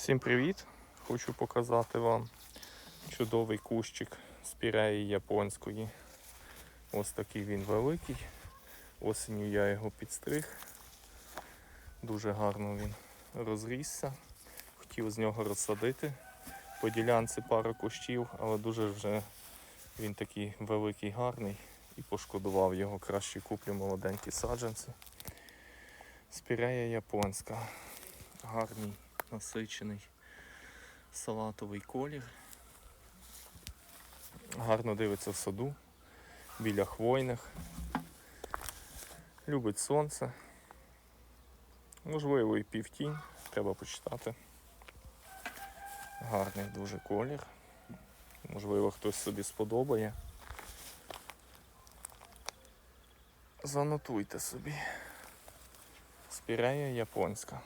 Всім привіт! Хочу показати вам чудовий кущик спіреї японської. Ось такий він великий. Осінню я його підстриг. Дуже гарно він розрісся. Хотів з нього розсадити по ділянці пару кущів, але дуже вже він такий великий, гарний і пошкодував його. Краще куплю молоденькі саджанці. Спірея японська. Гарний, насичений салатовий колір. Гарно дивиться в саду, біля хвойних. Любить сонце. Можливо, і півтінь, треба почитати. Гарний дуже колір. Можливо, хтось собі сподобає. Занотуйте собі. Спірея японська.